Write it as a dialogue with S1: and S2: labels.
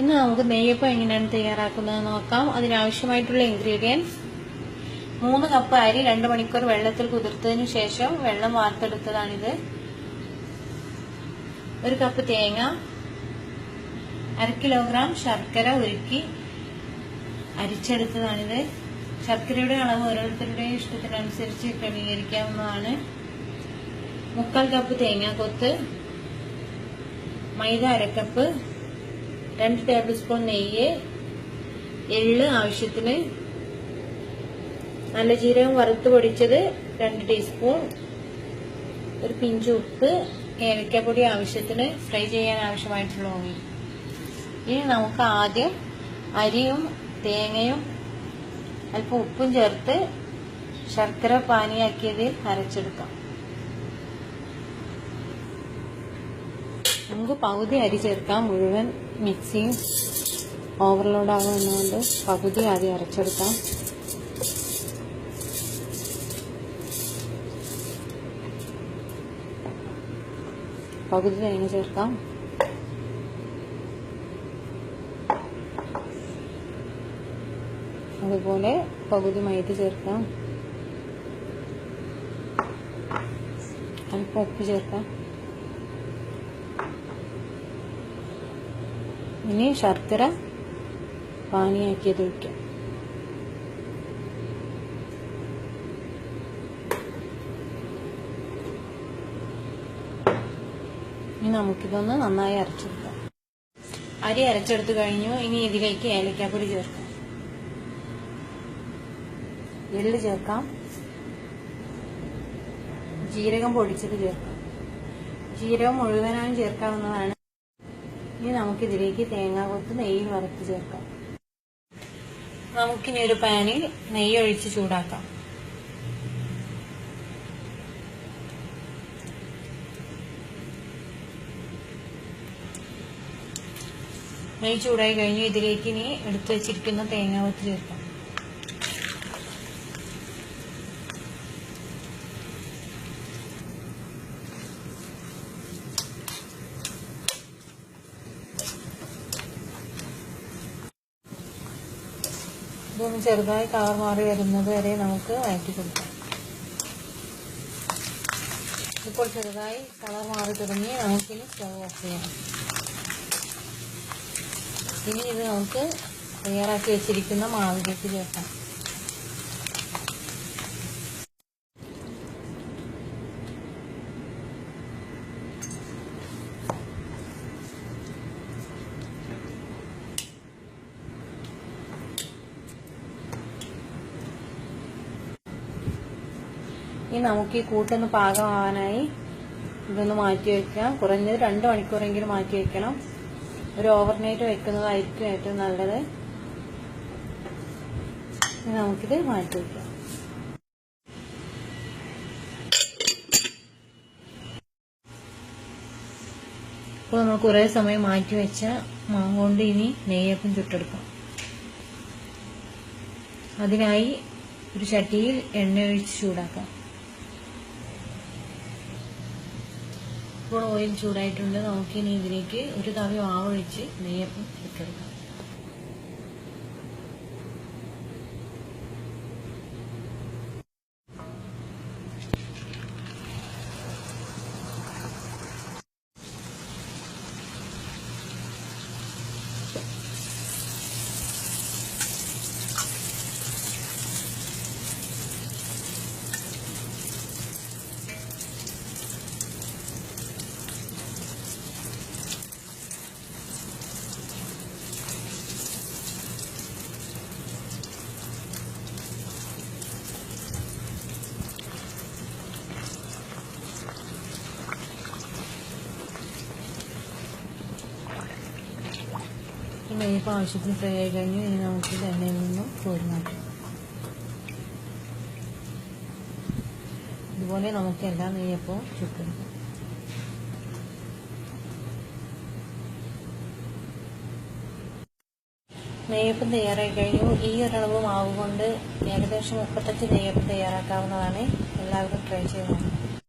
S1: ഇന്ന് നമുക്ക് നെയ്യപ്പം എങ്ങനെയാണ് തയ്യാറാക്കുന്നത് നോക്കാം. അതിനാവശ്യമായിട്ടുള്ള ഇൻഗ്രീഡിയൻസ് മൂന്ന് കപ്പ് അരി രണ്ട് മണിക്കൂർ വെള്ളത്തിൽ കുതിർത്തതിന് ശേഷം വെള്ളം വാർത്തെടുത്തതാണിത്. ഒരു കപ്പ് തേങ്ങ അര കിലോഗ്രാം ശർക്കര ഉരുക്കി അരിച്ചെടുത്തതാണിത്. ശർക്കരയുടെ അളവ് ഓരോരുത്തരുടെയും ഇഷ്ടത്തിനനുസരിച്ച് ക്രമീകരിക്കാവുന്നതാണ്. മുക്കാൽ കപ്പ് തേങ്ങ തേങ്ങാക്കൊത്ത് മൈദ അരക്കപ്പ് രണ്ട് ടേബിൾ സ്പൂൺ നെയ്യ് എള്ള് ആവശ്യത്തിന് നല്ല ജീരകം വറുത്ത് പൊടിച്ചത് രണ്ട് ടീസ്പൂൺ ഒരു പിഞ്ച് ഉപ്പ് ഏലക്കപ്പൊടി ആവശ്യത്തിന് ഫ്രൈ ചെയ്യാൻ ആവശ്യമായിട്ടുള്ള ഓയിൽ. ഇനി നമുക്ക് ആദ്യം അരിയും തേങ്ങയും അല്പം ഉപ്പും ചേർത്ത് ശർക്കര പാനിയാക്കിയതിൽ അരച്ചെടുക്കാം. നമുക്ക് പകുതി അരി ചേർക്കാം. മുഴുവൻ മിക്സിയും ഓവർലോഡ് ആകുന്നതുകൊണ്ട് പകുതി ആദ്യം അരച്ചെടുക്കാം. പകുതി തേങ്ങ ചേർക്കാം. അതുപോലെ പകുതി മൈദ ചേർക്കാം. അല്പം ഉപ്പ് ചേർക്കാം. ഇനി ശർക്കര പാനിയാക്കിയത് ഒഴിക്കാം ഇനി നമുക്കിതൊന്ന് നന്നായി അരച്ചെടുക്കാം. അരി അരച്ചെടുത്തു കഴിഞ്ഞു. ഇനി ഇതിലേക്ക് ഏലക്കാപ്പൊടി ചേർക്കാം. എള്ള് ചേർക്കാം. ജീരകം പൊടിച്ചത് ചേർക്കാം. ജീരകം മുഴുവനായും ചേർക്കാവുന്നതാണ് ഇനി നമുക്കിതിലേക്ക് തേങ്ങാകൊത്ത് നെയ്യിൽ വറുത്ത് ചേർക്കാം. നമുക്കിനി ഒരു പാനിൽ നെയ്യ് ഒഴിച്ച് ചൂടാക്കാം. നെയ്യ് ചൂടായി കഴിഞ്ഞു ഇതിലേക്ക് ഇനി എടുത്തു വെച്ചിരിക്കുന്ന തേങ്ങാകൊത്ത് ചേർക്കാം. ഇതൊന്ന് ചെറുതായി കളർ മാറി വരുന്നത് വരെ നമുക്ക് വഴറ്റി കൊടുക്കാം. ഇപ്പോൾ ചെറുതായി കളർ മാറി തുടങ്ങി നമുക്കിനി സ്റ്റവ് ഓഫ് ചെയ്യണം ഇനി ഇത് നമുക്ക് തയ്യാറാക്കി വെച്ചിരിക്കുന്ന മാവിലേക്ക് ചേർക്കാം. ഇനി നമുക്ക് ഈ കൂട്ടൊന്ന് പാകമാവാനായി ഇതൊന്ന് മാറ്റി വെക്കാം. കുറഞ്ഞത് രണ്ട് മണിക്കൂറെങ്കിലും മാറ്റി വെക്കണം. ഒരു ഓവർനൈറ്റ് വെക്കുന്നതായിരിക്കും ഏറ്റവും നല്ലത്. നമുക്കിത് മാറ്റി വെക്കാം. ഇപ്പൊ നമ്മൾ കുറേ സമയം മാറ്റി വെച്ച മാവ് കൊണ്ട് ഇനി നെയ്യപ്പം ചുട്ടെടുക്കാം. അതിനായി ഒരു ചട്ടിയിൽ എണ്ണ ഒഴിച്ച് ചൂടാക്കാം. ഇപ്പോൾ ഓയിൽ ചൂടായിട്ടുണ്ട്. നമുക്കിനി ഇതിലേക്ക് ഒരു തവി മാവൊഴിച്ച് നെയ്യപ്പം ചുട്ടെടുക്കാം നെയ്യപ്പം ആവശ്യത്തിന് ഫ്രൈ ആയി കഴിഞ്ഞു ഇനി നമുക്ക് ഇത് എണ്ണയിൽ നിന്നും കോരി ഇതുപോലെ നമുക്ക് എല്ലാ നെയ്യപ്പവും ചുട്ടെടുക്കാം നെയ്യപ്പം തയ്യാറായി കഴിഞ്ഞു. ഈ ഒരളവ് മാവ് കൊണ്ട് ഏകദേശം മുപ്പത്തഞ്ച് നെയ്യപ്പം തയ്യാറാക്കാവുന്നതാണ്. എല്ലാവരും ട്രൈ ചെയ്യണം